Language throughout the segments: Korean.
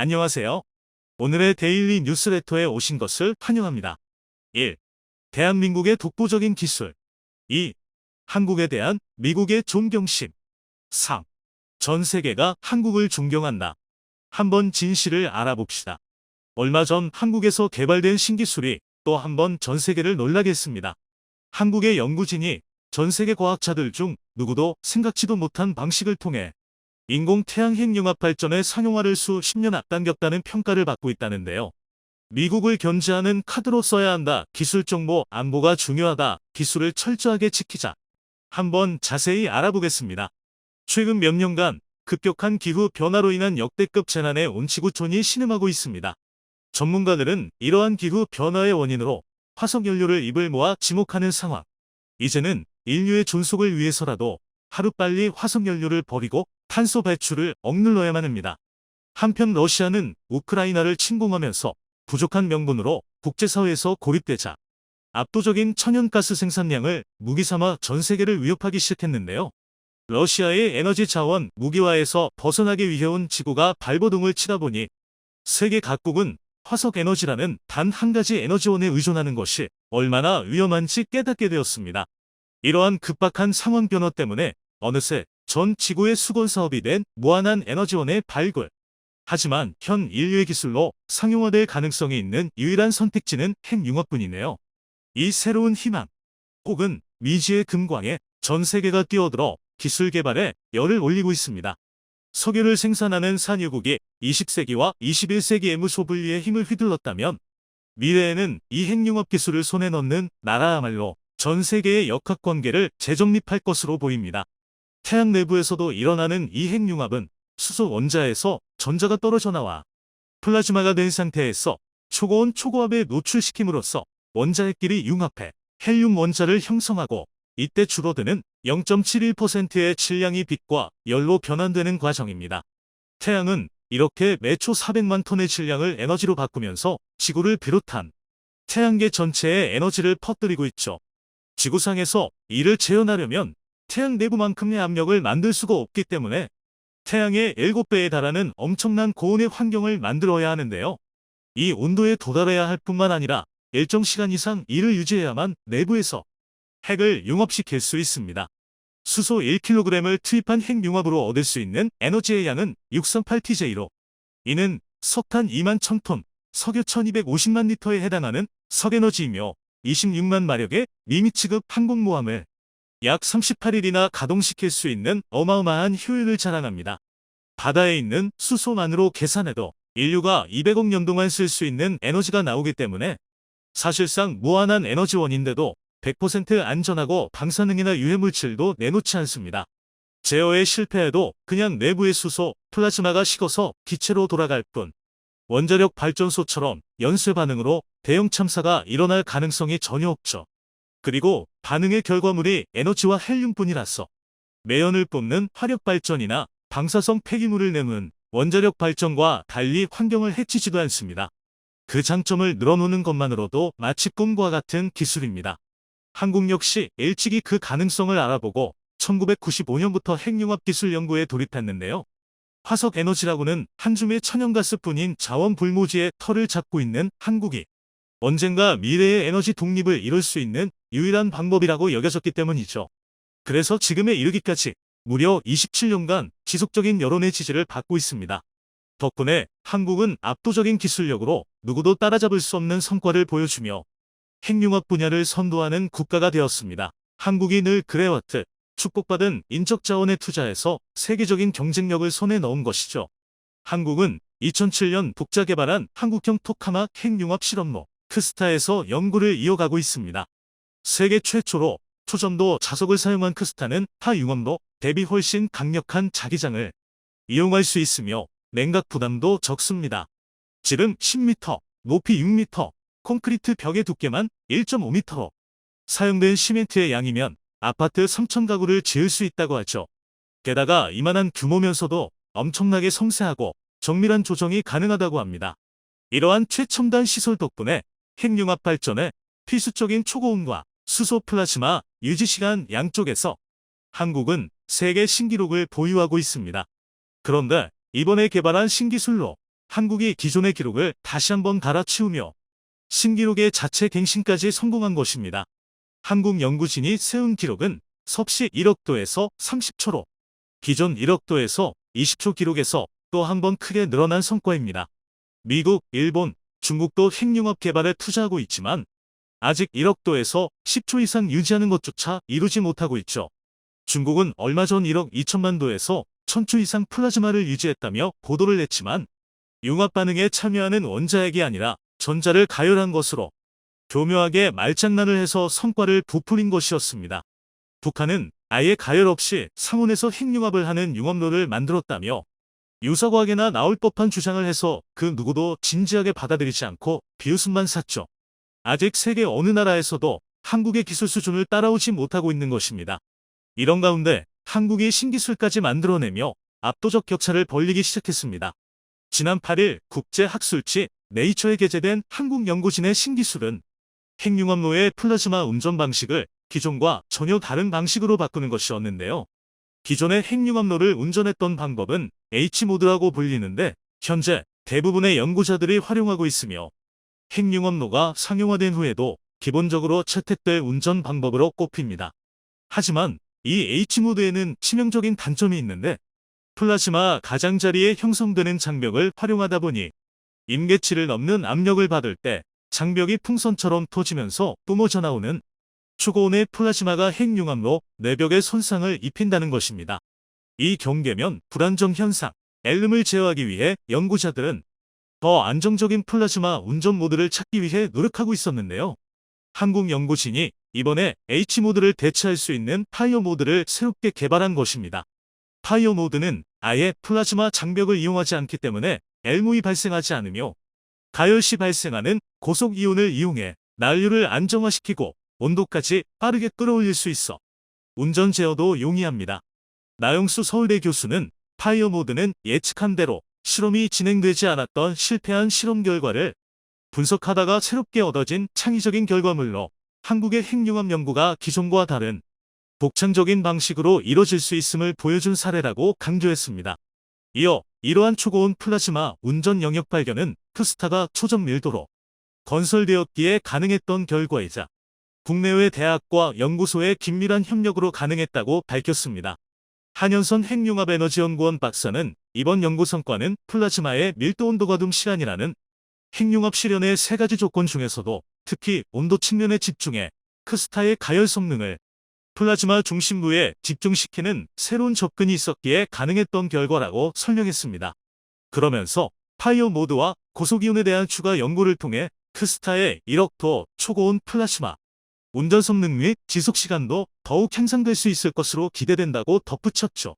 안녕하세요. 오늘의 데일리 뉴스레터에 오신 것을 환영합니다. 1. 대한민국의 독보적인 기술. 2. 한국에 대한 미국의 존경심. 3. 전 세계가 한국을 존경한다. 한번 진실을 알아봅시다. 얼마 전 한국에서 개발된 신기술이 또 한 번 전 세계를 놀라게 했습니다. 한국의 연구진이 전 세계 과학자들 중 누구도 생각지도 못한 방식을 통해 인공 태양 핵 융합 발전의 상용화를 수십 년 앞당겼다는 평가를 받고 있다는데요. 미국을 견제하는 카드로 써야 한다. 기술 정보 안보가 중요하다. 기술을 철저하게 지키자. 한번 자세히 알아보겠습니다. 최근 몇 년간 급격한 기후 변화로 인한 역대급 재난에 온 지구촌이 신음하고 있습니다. 전문가들은 이러한 기후 변화의 원인으로 화석 연료를 입을 모아 지목하는 상황. 이제는 인류의 존속을 위해서라도 하루빨리 화석 연료를 버리고 탄소 배출을 억눌러야만 합니다. 한편 러시아는 우크라이나를 침공하면서 부족한 명분으로 국제사회에서 고립되자 압도적인 천연가스 생산량을 무기 삼아 전 세계를 위협하기 시작했는데요. 러시아의 에너지 자원 무기화에서 벗어나기 위해온 지구가 발버둥을 치다 보니 세계 각국은 화석 에너지라는 단 한 가지 에너지원에 의존하는 것이 얼마나 위험한지 깨닫게 되었습니다. 이러한 급박한 상황 변화 때문에 어느새 전 지구의 수건 사업이 된 무한한 에너지원의 발굴. 하지만 현 인류의 기술로 상용화될 가능성이 있는 유일한 선택지는 핵융합뿐이네요. 이 새로운 희망, 혹은 미지의 금광에 전 세계가 뛰어들어 기술 개발에 열을 올리고 있습니다. 석유를 생산하는 산유국이 20세기와 21세기의 무소분리의 힘을 휘둘렀다면 미래에는 이 핵융합 기술을 손에 넣는 나라야말로 전 세계의 역학관계를 재정립할 것으로 보입니다. 태양 내부에서도 일어나는 이 핵융합은 수소 원자에서 전자가 떨어져 나와 플라즈마가 된 상태에서 초고온 초고압에 노출시킴으로써 원자핵끼리 융합해 헬륨 원자를 형성하고 이때 줄어드는 0.71%의 질량이 빛과 열로 변환되는 과정입니다. 태양은 이렇게 매초 400만 톤의 질량을 에너지로 바꾸면서 지구를 비롯한 태양계 전체에 에너지를 퍼뜨리고 있죠. 지구상에서 이를 재현하려면 태양 내부만큼의 압력을 만들 수가 없기 때문에 태양의 7배에 달하는 엄청난 고온의 환경을 만들어야 하는데요. 이 온도에 도달해야 할 뿐만 아니라 일정 시간 이상 이를 유지해야만 내부에서 핵을 융합시킬 수 있습니다. 수소 1kg을 투입한 핵 융합으로 얻을 수 있는 에너지의 양은 638TJ로 이는 석탄 2만 1000톤, 석유 1250만 리터에 해당하는 석에너지이며 26만 마력의 미미 취급 항공모함을 약 38일이나 가동시킬 수 있는 어마어마한 효율을 자랑합니다. 바다에 있는 수소만으로 계산해도 인류가 200억 년 동안 쓸 수 있는 에너지가 나오기 때문에 사실상 무한한 에너지원인데도 100% 안전하고 방사능이나 유해물질도 내놓지 않습니다. 제어에 실패해도 그냥 내부의 수소, 플라즈마가 식어서 기체로 돌아갈 뿐. 원자력 발전소처럼 연쇄 반응으로 대형 참사가 일어날 가능성이 전혀 없죠. 그리고 반응의 결과물이 에너지와 헬륨뿐이라서 매연을 뿜는 화력 발전이나 방사성 폐기물을 내는 원자력 발전과 달리 환경을 해치지도 않습니다. 그 장점을 늘어놓는 것만으로도 마치 꿈과 같은 기술입니다. 한국 역시 일찍이 그 가능성을 알아보고 1995년부터 핵융합 기술 연구에 돌입했는데요. 화석 에너지라고는 한 줌의 천연가스뿐인 자원 불모지의 털을 잡고 있는 한국이 언젠가 미래의 에너지 독립을 이룰 수 있는 유일한 방법이라고 여겨졌기 때문이죠. 그래서 지금에 이르기까지 무려 27년간 지속적인 여론의 지지를 받고 있습니다. 덕분에 한국은 압도적인 기술력으로 누구도 따라잡을 수 없는 성과를 보여주며 핵융합 분야를 선도하는 국가가 되었습니다. 한국이 늘 그래왔듯 축복받은 인적 자원에 투자해서 세계적인 경쟁력을 손에 넣은 것이죠. 한국은 2007년 독자 개발한 한국형 토카마 핵융합 실험로 크스타에서 연구를 이어가고 있습니다. 세계 최초로 초전도 자석을 사용한 크스타는 타 융합로 대비 훨씬 강력한 자기장을 이용할 수 있으며 냉각 부담도 적습니다. 지름 10m, 높이 6m, 콘크리트 벽의 두께만 1.5m로 사용된 시멘트의 양이면 아파트 3천 가구를 지을 수 있다고 하죠. 게다가 이만한 규모면서도 엄청나게 섬세하고 정밀한 조정이 가능하다고 합니다. 이러한 최첨단 시설 덕분에 핵융합 발전에 필수적인 초고온과 수소 플라즈마 유지 시간 양쪽에서 한국은 세계 신기록을 보유하고 있습니다. 그런데 이번에 개발한 신기술로 한국이 기존의 기록을 다시 한번 갈아치우며 신기록의 자체 갱신까지 성공한 것입니다. 한국 연구진이 세운 기록은 섭씨 1억도에서 30초로 기존 1억도에서 20초 기록에서 또 한 번 크게 늘어난 성과입니다. 미국, 일본, 중국도 핵융합 개발에 투자하고 있지만 아직 1억도에서 10초 이상 유지하는 것조차 이루지 못하고 있죠. 중국은 얼마 전 1억 2천만 도에서 1000초 이상 플라즈마를 유지했다며 보도를 냈지만 융합 반응에 참여하는 원자핵이 아니라 전자를 가열한 것으로 교묘하게 말장난을 해서 성과를 부풀린 것이었습니다. 북한은 아예 가열 없이 상온에서 핵융합을 하는 융합로를 만들었다며 유사과학에나 나올 법한 주장을 해서 그 누구도 진지하게 받아들이지 않고 비웃음만 샀죠. 아직 세계 어느 나라에서도 한국의 기술 수준을 따라오지 못하고 있는 것입니다. 이런 가운데 한국이 신기술까지 만들어내며 압도적 격차를 벌리기 시작했습니다. 지난 8일 국제학술지 네이처에 게재된 한국 연구진의 신기술은 핵융합로의 플라즈마 운전 방식을 기존과 전혀 다른 방식으로 바꾸는 것이었는데요. 기존의 핵융합로를 운전했던 방법은 H모드라고 불리는데 현재 대부분의 연구자들이 활용하고 있으며 핵융합로가 상용화된 후에도 기본적으로 채택될 운전 방법으로 꼽힙니다. 하지만 이 H모드에는 치명적인 단점이 있는데 플라즈마 가장자리에 형성되는 장벽을 활용하다 보니 임계치를 넘는 압력을 받을 때 장벽이 풍선처럼 터지면서 뿜어져 나오는 초고온의 플라즈마가 핵융합로 내벽에 손상을 입힌다는 것입니다. 이 경계면 불안정 현상, 엘름을 제어하기 위해 연구자들은 더 안정적인 플라즈마 운전 모드를 찾기 위해 노력하고 있었는데요. 한국 연구진이 이번에 H모드를 대체할 수 있는 파이어 모드를 새롭게 개발한 것입니다. 파이어 모드는 아예 플라즈마 장벽을 이용하지 않기 때문에 엘무이 발생하지 않으며 가열 시 발생하는 고속 이온을 이용해 난류를 안정화시키고 온도까지 빠르게 끌어올릴 수 있어 운전 제어도 용이합니다. 나영수 서울대 교수는 파이어 모드는 예측한 대로 실험이 진행되지 않았던 실패한 실험 결과를 분석하다가 새롭게 얻어진 창의적인 결과물로 한국의 핵융합 연구가 기존과 다른 독창적인 방식으로 이뤄질 수 있음을 보여준 사례라고 강조했습니다. 이어 이러한 초고온 플라즈마 운전 영역 발견은 크스타가 초전 밀도로 건설되었기에 가능했던 결과이자 국내외 대학과 연구소의 긴밀한 협력으로 가능했다고 밝혔습니다. 한현선 핵융합에너지연구원 박사는 이번 연구 성과는 플라즈마의 밀도 온도 과둠 시간이라는 핵융합 실현의 세 가지 조건 중에서도 특히 온도 측면에 집중해 크스타의 가열 성능을 플라즈마 중심부에 집중시키는 새로운 접근이 있었기에 가능했던 결과라고 설명했습니다. 그러면서 파이어 모드와 고속이온에 대한 추가 연구를 통해 크스타의 1억 도 초고온 플라즈마 운전 성능 및 지속 시간도 더욱 향상될 수 있을 것으로 기대된다고 덧붙였죠.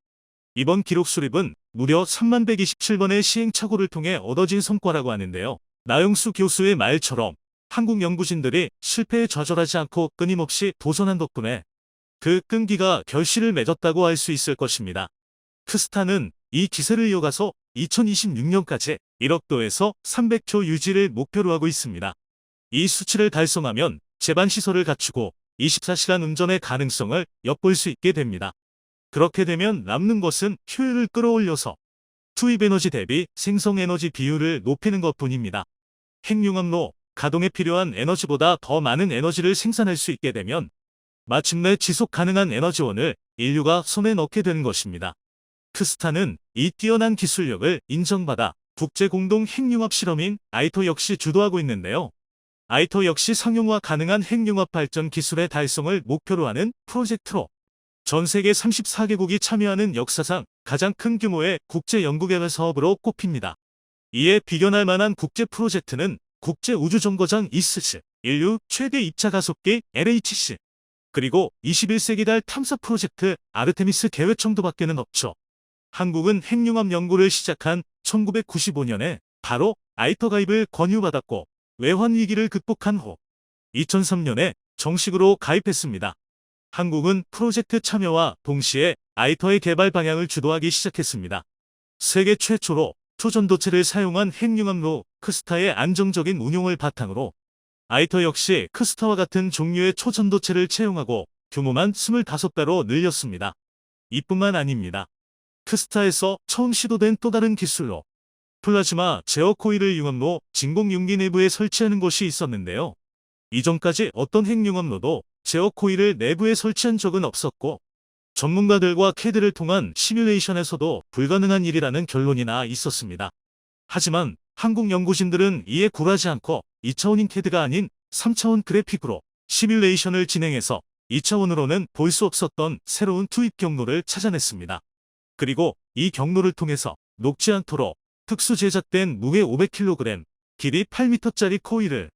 이번 기록 수립은 무려 3127번의 시행착오를 통해 얻어진 성과라고 하는데요. 나영수 교수의 말처럼 한국 연구진들이 실패에 좌절하지 않고 끊임없이 도전한 덕분에 그 끈기가 결실을 맺었다고 할 수 있을 것입니다. 크스타는 이 기세를 이어가서 2026년까지 1억도에서 300초 유지를 목표로 하고 있습니다. 이 수치를 달성하면 제반 시설을 갖추고 24시간 운전의 가능성을 엿볼 수 있게 됩니다. 그렇게 되면 남는 것은 효율을 끌어올려서 투입 에너지 대비 생성 에너지 비율을 높이는 것 뿐입니다. 핵융합로 가동에 필요한 에너지보다 더 많은 에너지를 생산할 수 있게 되면 마침내 지속 가능한 에너지원을 인류가 손에 넣게 되는 것입니다. 크스타는 이 뛰어난 기술력을 인정받아 국제공동 핵융합 실험인 아이토 역시 주도하고 있는데요. 아이토 역시 상용화 가능한 핵융합 발전 기술의 달성을 목표로 하는 프로젝트로 전 세계 34개국이 참여하는 역사상 가장 큰 규모의 국제 연구개발 사업으로 꼽힙니다. 이에 비견할 만한 국제 프로젝트는 국제 우주정거장 이스스, 인류 최대 입자 가속기 LHC, 그리고 21세기 달 탐사 프로젝트 아르테미스 계획 정도밖에는 없죠. 한국은 핵융합 연구를 시작한 1995년에 바로 아이터 가입을 권유받았고 외환 위기를 극복한 후 2003년에 정식으로 가입했습니다. 한국은 프로젝트 참여와 동시에 아이터의 개발 방향을 주도하기 시작했습니다. 세계 최초로 초전도체를 사용한 핵융합로 크스타의 안정적인 운용을 바탕으로 아이터 역시 크스타와 같은 종류의 초전도체를 채용하고 규모만 25배로 늘렸습니다. 이뿐만 아닙니다. 크스타에서 처음 시도된 또 다른 기술로 플라즈마 제어 코일을 융합로 진공 용기 내부에 설치하는 것이 있었는데요. 이전까지 어떤 핵융합로도 제어 코일을 내부에 설치한 적은 없었고 전문가들과 캐드를 통한 시뮬레이션에서도 불가능한 일이라는 결론이 나 있었습니다. 하지만 한국 연구진들은 이에 굴하지 않고 2차원인 캐드가 아닌 3차원 그래픽으로 시뮬레이션을 진행해서 2차원으로는 볼 수 없었던 새로운 투입 경로를 찾아냈습니다. 그리고 이 경로를 통해서 녹지 않도록 특수 제작된 무게 500kg, 길이 8m짜리 코일을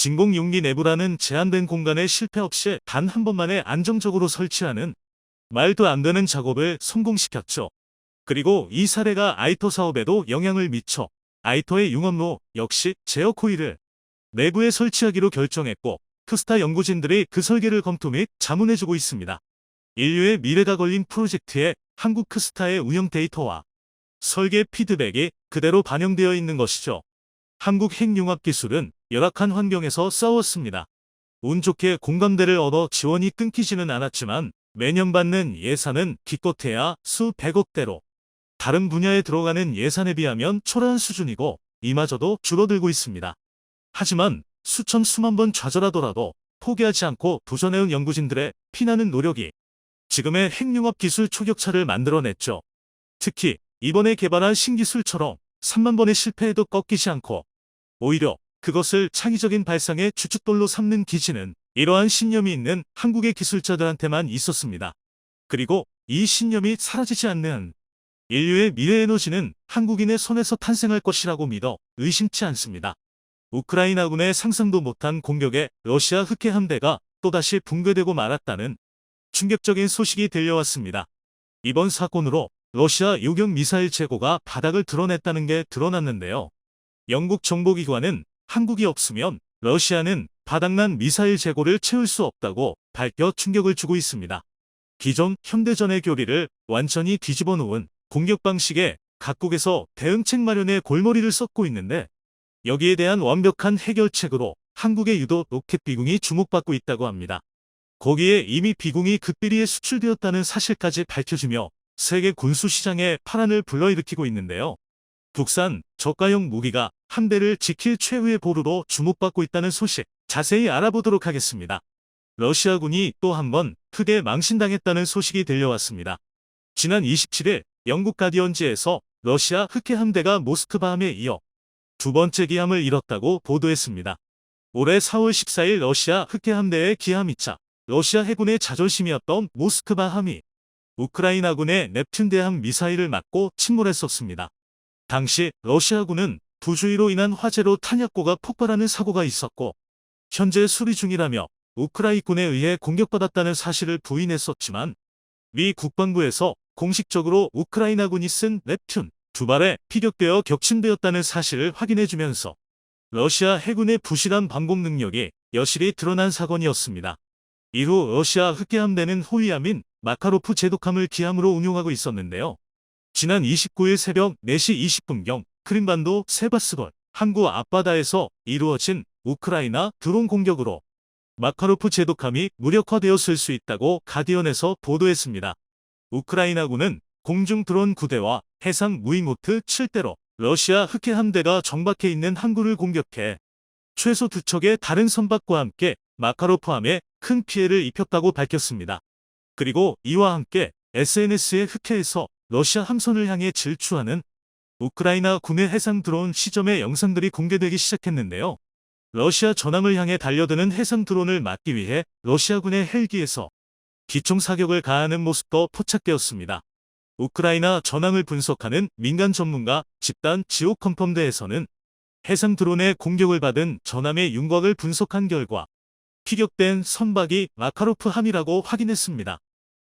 진공 용기 내부라는 제한된 공간에 실패 없이 단 한 번만에 안정적으로 설치하는 말도 안 되는 작업을 성공시켰죠. 그리고 이 사례가 아이토 사업에도 영향을 미쳐 아이토의 융합로 역시 제어 코일을 내부에 설치하기로 결정했고 크스타 연구진들이 그 설계를 검토 및 자문해주고 있습니다. 인류의 미래가 걸린 프로젝트에 한국 크스타의 운영 데이터와 설계 피드백이 그대로 반영되어 있는 것이죠. 한국 핵융합 기술은 열악한 환경에서 싸웠습니다. 운 좋게 공감대를 얻어 지원이 끊기지는 않았지만 매년 받는 예산은 기껏해야 수백억대로 다른 분야에 들어가는 예산에 비하면 초라한 수준이고 이마저도 줄어들고 있습니다. 하지만 수천 수만 번 좌절하더라도 포기하지 않고 도전해온 연구진들의 피나는 노력이 지금의 핵융합 기술 초격차를 만들어냈죠. 특히 이번에 개발한 신기술처럼 3만 번의 실패에도 꺾이지 않고 오히려 그것을 창의적인 발상의 주춧돌로 삼는 기지는 이러한 신념이 있는 한국의 기술자들한테만 있었습니다. 그리고 이 신념이 사라지지 않는 인류의 미래 에너지는 한국인의 손에서 탄생할 것이라고 믿어 의심치 않습니다. 우크라이나군의 상상도 못한 공격에 러시아 흑해 함대가 또다시 붕괴되고 말았다는 충격적인 소식이 들려왔습니다. 이번 사건으로 러시아 유격 미사일 재고가 바닥을 드러냈다는 게 드러났는데요. 영국 정보기관은 한국이 없으면 러시아는 바닥난 미사일 재고를 채울 수 없다고 밝혀 충격을 주고 있습니다. 기존 현대전의 교리를 완전히 뒤집어 놓은 공격 방식에 각국에서 대응책 마련에 골머리를 썩고 있는데 여기에 대한 완벽한 해결책으로 한국의 유도 로켓 비공이 주목받고 있다고 합니다. 거기에 이미 비공이 극비리에 수출되었다는 사실까지 밝혀지며 세계 군수 시장에 파란을 불러일으키고 있는데요. 국산 저가형 무기가 함대를 지킬 최후의 보루로 주목받고 있다는 소식 자세히 알아보도록 하겠습니다. 러시아군이 또 한 번 크게 망신당했다는 소식이 들려왔습니다. 지난 27일 영국 가디언지에서 러시아 흑해 함대가 모스크바함에 이어 두 번째 기함을 잃었다고 보도했습니다. 올해 4월 14일 러시아 흑해 함대의 기함 2차 러시아 해군의 자존심이었던 모스크바함이 우크라이나군의 넵튠 대함 미사일을 맞고 침몰했었습니다. 당시 러시아군은 부주의로 인한 화재로 탄약고가 폭발하는 사고가 있었고 현재 수리 중이라며 우크라이군에 의해 공격받았다는 사실을 부인했었지만 미 국방부에서 공식적으로 우크라이나군이 쓴 넵튠 두 발에 피격되어 격침되었다는 사실을 확인해주면서 러시아 해군의 부실한 방공 능력이 여실히 드러난 사건이었습니다. 이후 러시아 흑해함대는 호위함인 마카로프 제독함을 기함으로 운용하고 있었는데요. 지난 29일 새벽 4시 20분경 크림반도 세바스걸 항구 앞바다에서 이루어진 우크라이나 드론 공격으로 마카로프 제독함이 무력화되었을 수 있다고 가디언에서 보도했습니다. 우크라이나군은 공중 드론 9대와 해상 무인모트 7대로 러시아 흑해 함대가 정박해 있는 항구를 공격해 최소 두 척의 다른 선박과 함께 마카로프함에 큰 피해를 입혔다고 밝혔습니다. 그리고 이와 함께 SNS의 흑해에서 러시아 함선을 향해 질주하는 우크라이나 군의 해상 드론 시점의 영상들이 공개되기 시작했는데요. 러시아 전함을 향해 달려드는 해상 드론을 막기 위해 러시아군의 헬기에서 기총 사격을 가하는 모습도 포착되었습니다. 우크라이나 전황을 분석하는 민간 전문가 집단 지옥 컨펌대에서는 해상 드론의 공격을 받은 전함의 윤곽을 분석한 결과 피격된 선박이 마카로프 함이라고 확인했습니다.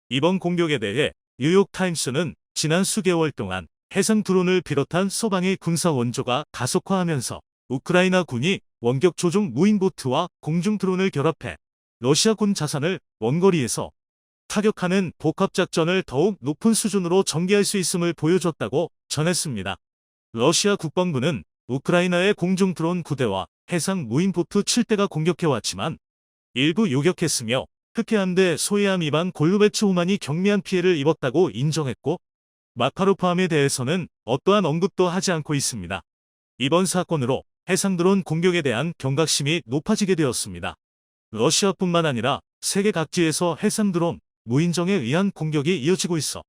이번 공격에 대해 뉴욕타임스는 지난 수개월 동안 해상 드론을 비롯한 서방의 군사 원조가 가속화하면서 우크라이나 군이 원격 조종 무인보트와 공중 드론을 결합해 러시아군 자산을 원거리에서 타격하는 복합작전을 더욱 높은 수준으로 전개할 수 있음을 보여줬다고 전했습니다. 러시아 국방부는 우크라이나의 공중 드론 9대와 해상 무인보트 7대가 공격해왔지만 일부 요격했으며 흑해함대 소해함 이반 골루베츠 호만이 경미한 피해를 입었다고 인정했고 마카로프함에 대해서는 어떠한 언급도 하지 않고 있습니다. 이번 사건으로 해상 드론 공격에 대한 경각심이 높아지게 되었습니다. 러시아뿐만 아니라 세계 각지에서 해상 드론, 무인정에 의한 공격이 이어지고 있어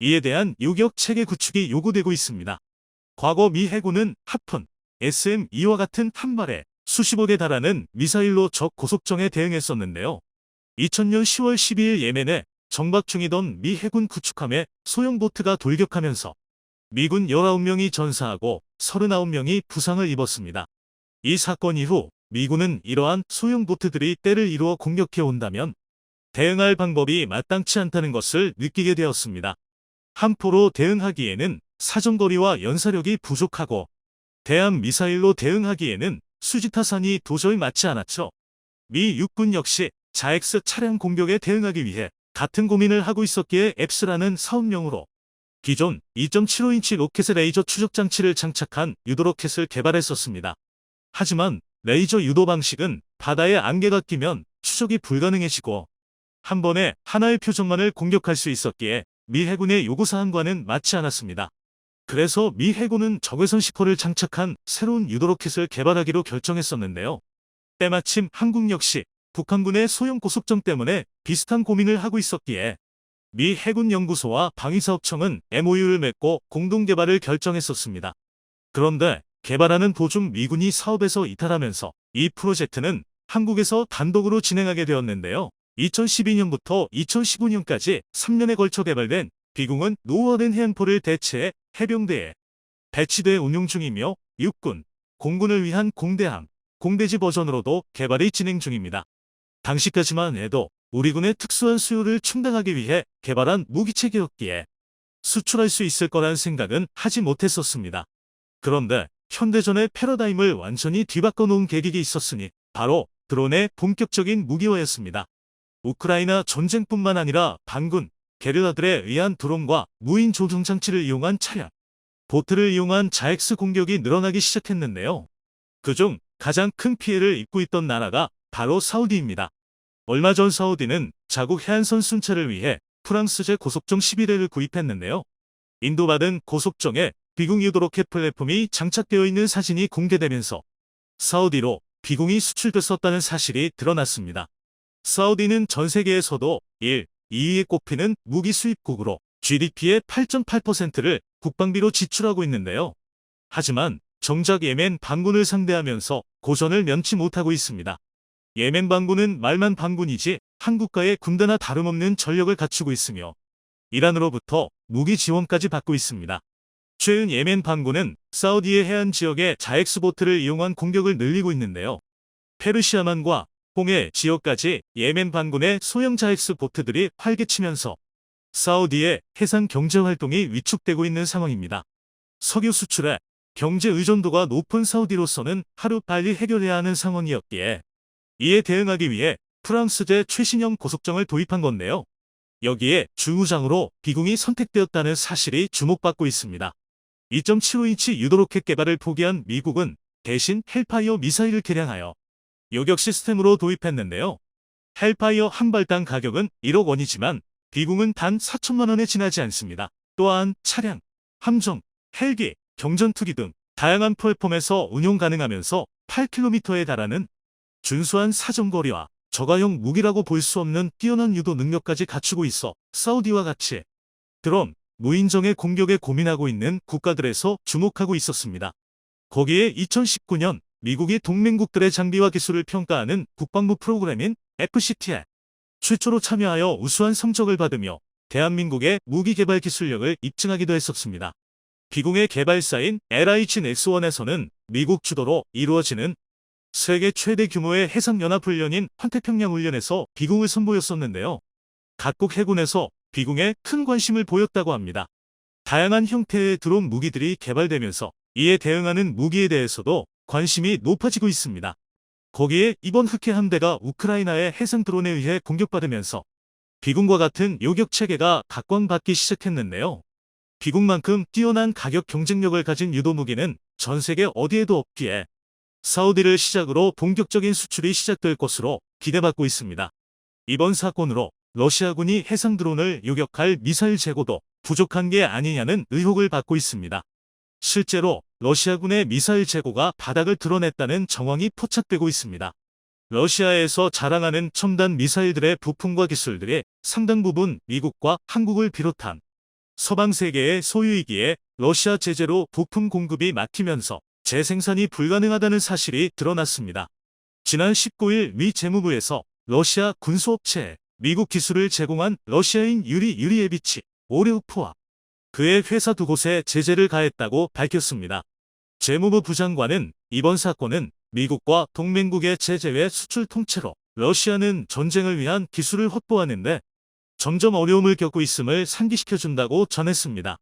이에 대한 요격 체계 구축이 요구되고 있습니다. 과거 미 해군은 하푼, SM-2와 같은 한 발에 수십억 에 달하는 미사일로 적 고속정에 대응했었는데요. 2000년 10월 12일 예멘에 정박 중이던 미 해군 구축함에 소형 보트가 돌격하면서 미군 19명이 전사하고 39명이 부상을 입었습니다. 이 사건 이후 미군은 이러한 소형 보트들이 때를 이루어 공격해 온다면 대응할 방법이 마땅치 않다는 것을 느끼게 되었습니다. 함포로 대응하기에는 사정거리와 연사력이 부족하고 대한 미사일로 대응하기에는 수지타산이 도저히 맞지 않았죠. 미 육군 역시 자엑스 차량 공격에 대응하기 위해 같은 고민을 하고 있었기에 앱스라는 사업용으로 기존 2.75인치 로켓의 레이저 추적 장치를 장착한 유도 로켓을 개발했었습니다. 하지만 레이저 유도 방식은 바다에 안개가 끼면 추적이 불가능해지고 한 번에 하나의 표적만을 공격할 수 있었기에 미 해군의 요구사항과는 맞지 않았습니다. 그래서 미 해군은 적외선 시퍼를 장착한 새로운 유도 로켓을 개발하기로 결정했었는데요. 때마침 한국 역시 북한군의 소형 고속정 때문에 비슷한 고민을 하고 있었기에 미 해군연구소와 방위사업청은 MOU를 맺고 공동개발을 결정했었습니다. 그런데 개발하는 도중 미군이 사업에서 이탈하면서 이 프로젝트는 한국에서 단독으로 진행하게 되었는데요. 2012년부터 2015년까지 3년에 걸쳐 개발된 비공은 노후화된 해안포를 대체해 해병대에 배치돼 운용 중이며 육군, 공군을 위한 공대함, 공대지 버전으로도 개발이 진행 중입니다. 당시까지만 해도 우리 군의 특수한 수요를 충당하기 위해 개발한 무기체계였기에 수출할 수 있을 거란 생각은 하지 못했었습니다. 그런데 현대전의 패러다임을 완전히 뒤바꿔 놓은 계기가 있었으니 바로 드론의 본격적인 무기화였습니다. 우크라이나 전쟁뿐만 아니라 반군, 게릴라들에 의한 드론과 무인 조종 장치를 이용한 차량, 보트를 이용한 자엑스 공격이 늘어나기 시작했는데요. 그중 가장 큰 피해를 입고 있던 나라가 바로 사우디입니다. 얼마 전 사우디는 자국 해안선 순찰을 위해 프랑스제 고속정 11회를 구입했는데요. 인도받은 고속정에 비공 유도 로켓 플랫폼이 장착되어 있는 사진이 공개되면서 사우디로 비공이 수출됐었다는 사실이 드러났습니다. 사우디는 전 세계에서도 1, 2위에 꼽히는 무기 수입국으로 GDP의 8.8%를 국방비로 지출하고 있는데요. 하지만 정작 예멘 반군을 상대하면서 고전을 면치 못하고 있습니다. 예멘 반군은 말만 반군이지 한국과의 군대나 다름없는 전력을 갖추고 있으며 이란으로부터 무기 지원까지 받고 있습니다. 최근 예멘 반군은 사우디의 해안 지역에 자엑스보트를 이용한 공격을 늘리고 있는데요. 페르시아만과 홍해 지역까지 예멘 반군의 소형 자엑스 보트들이 활개치면서 사우디의 해상 경제 활동이 위축되고 있는 상황입니다. 석유 수출에 경제 의존도가 높은 사우디로서는 하루 빨리 해결해야 하는 상황이었기에 이에 대응하기 위해 프랑스제 최신형 고속정을 도입한 건데요. 여기에 주무장으로 비공이 선택되었다는 사실이 주목받고 있습니다. 2.75인치 유도로켓 개발을 포기한 미국은 대신 헬파이어 미사일을 개량하여 요격 시스템으로 도입했는데요. 헬파이어 한 발당 가격은 1억 원이지만 비공은 단 4천만 원에 지나지 않습니다. 또한 차량, 함정, 헬기, 경전투기 등 다양한 플랫폼에서 운용 가능하면서 8km에 달하는 준수한 사정거리와 저가형 무기라고 볼 수 없는 뛰어난 유도 능력까지 갖추고 있어 사우디와 같이 드론, 무인정의 공격에 고민하고 있는 국가들에서 주목하고 있었습니다. 거기에 2019년 미국이 동맹국들의 장비와 기술을 평가하는 국방부 프로그램인 FCT에 최초로 참여하여 우수한 성적을 받으며 대한민국의 무기 개발 기술력을 입증하기도 했었습니다. 비공의 개발사인 LH-X1에서는 미국 주도로 이루어지는 세계 최대 규모의 해상연합훈련인 환태평양훈련에서 비공을 선보였었는데요. 각국 해군에서 비공에 큰 관심을 보였다고 합니다. 다양한 형태의 드론 무기들이 개발되면서 이에 대응하는 무기에 대해서도 관심이 높아지고 있습니다. 거기에 이번 흑해 함대가 우크라이나의 해상 드론에 의해 공격받으면서 비공과 같은 요격 체계가 각광받기 시작했는데요. 비공만큼 뛰어난 가격 경쟁력을 가진 유도 무기는 전 세계 어디에도 없기에 사우디를 시작으로 본격적인 수출이 시작될 것으로 기대받고 있습니다. 이번 사건으로 러시아군이 해상 드론을 요격할 미사일 재고도 부족한 게 아니냐는 의혹을 받고 있습니다. 실제로 러시아군의 미사일 재고가 바닥을 드러냈다는 정황이 포착되고 있습니다. 러시아에서 자랑하는 첨단 미사일들의 부품과 기술들이 상당 부분 미국과 한국을 비롯한 서방 세계의 소유이기에 러시아 제재로 부품 공급이 막히면서 재생산이 불가능하다는 사실이 드러났습니다. 지난 19일 미 재무부에서 러시아 군수업체에 미국 기술을 제공한 러시아인 유리 유리에비치 오레오프와 그의 회사 두 곳에 제재를 가했다고 밝혔습니다. 재무부 부장관은 이번 사건은 미국과 동맹국의 제재 외 수출 통째로 러시아는 전쟁을 위한 기술을 확보하는데 점점 어려움을 겪고 있음을 상기시켜준다고 전했습니다.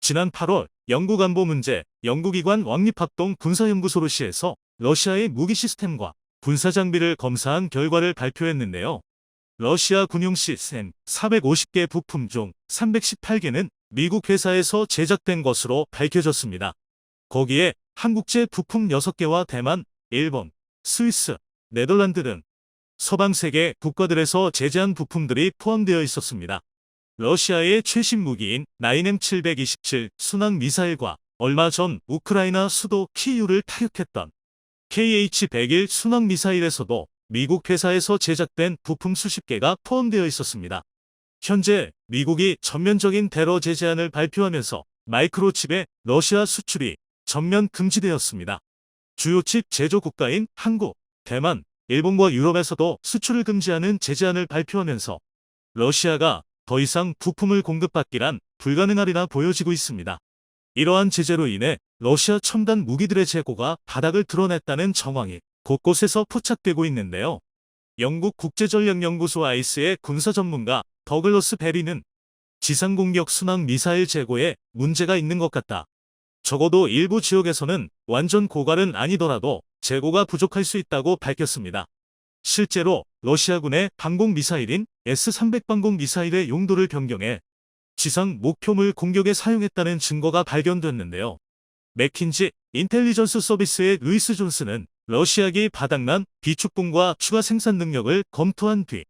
지난 8월 영국 안보 문제 연구기관 왕립합동 군사연구소로 시에서 러시아의 무기 시스템과 군사 장비를 검사한 결과를 발표했는데요. 러시아 군용 시스템 450개 부품 중 318개는 미국 회사에서 제작된 것으로 밝혀졌습니다. 거기에 한국제 부품 6개와 대만, 일본, 스위스, 네덜란드 등 서방 세계 국가들에서 제재한 부품들이 포함되어 있었습니다. 러시아의 최신 무기인 9M727 순항 미사일과 얼마 전 우크라이나 수도 키이우를 타격했던 KH-101 순항 미사일에서도 미국 회사에서 제작된 부품 수십 개가 포함되어 있었습니다. 현재 미국이 전면적인 테러 제재안을 발표하면서 마이크로칩의 러시아 수출이 전면 금지되었습니다. 주요 칩 제조 국가인 한국, 대만, 일본과 유럽에서도 수출을 금지하는 제재안을 발표하면서 러시아가 더 이상 부품을 공급받기란 불가능하리라 보여지고 있습니다. 이러한 제재로 인해 러시아 첨단 무기들의 재고가 바닥을 드러냈다는 정황이 곳곳에서 포착되고 있는데요. 영국 국제전략연구소 아이스의 군사 전문가 더글러스 베리는 지상공격 순항 미사일 재고에 문제가 있는 것 같다. 적어도 일부 지역에서는 완전 고갈은 아니더라도 재고가 부족할 수 있다고 밝혔습니다. 실제로 러시아군의 방공 미사일인 S-300 방공 미사일의 용도를 변경해 지상 목표물 공격에 사용했다는 증거가 발견됐는데요. 맥킨지 인텔리전스 서비스의 루이스 존스는 러시아기 바닥난 비축분과 추가 생산 능력을 검토한 뒤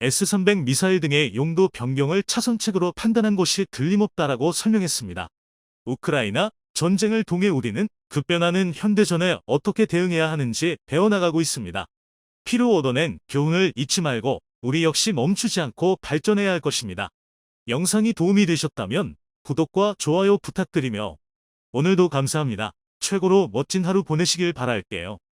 S-300 미사일 등의 용도 변경을 차선책으로 판단한 것이 틀림없다라고 설명했습니다. 우크라이나 전쟁을 통해 우리는 급변하는 현대전에 어떻게 대응해야 하는지 배워나가고 있습니다. 피로 얻어낸 교훈을 잊지 말고 우리 역시 멈추지 않고 발전해야 할 것입니다. 영상이 도움이 되셨다면 구독과 좋아요 부탁드리며 오늘도 감사합니다. 최고로 멋진 하루 보내시길 바랄게요.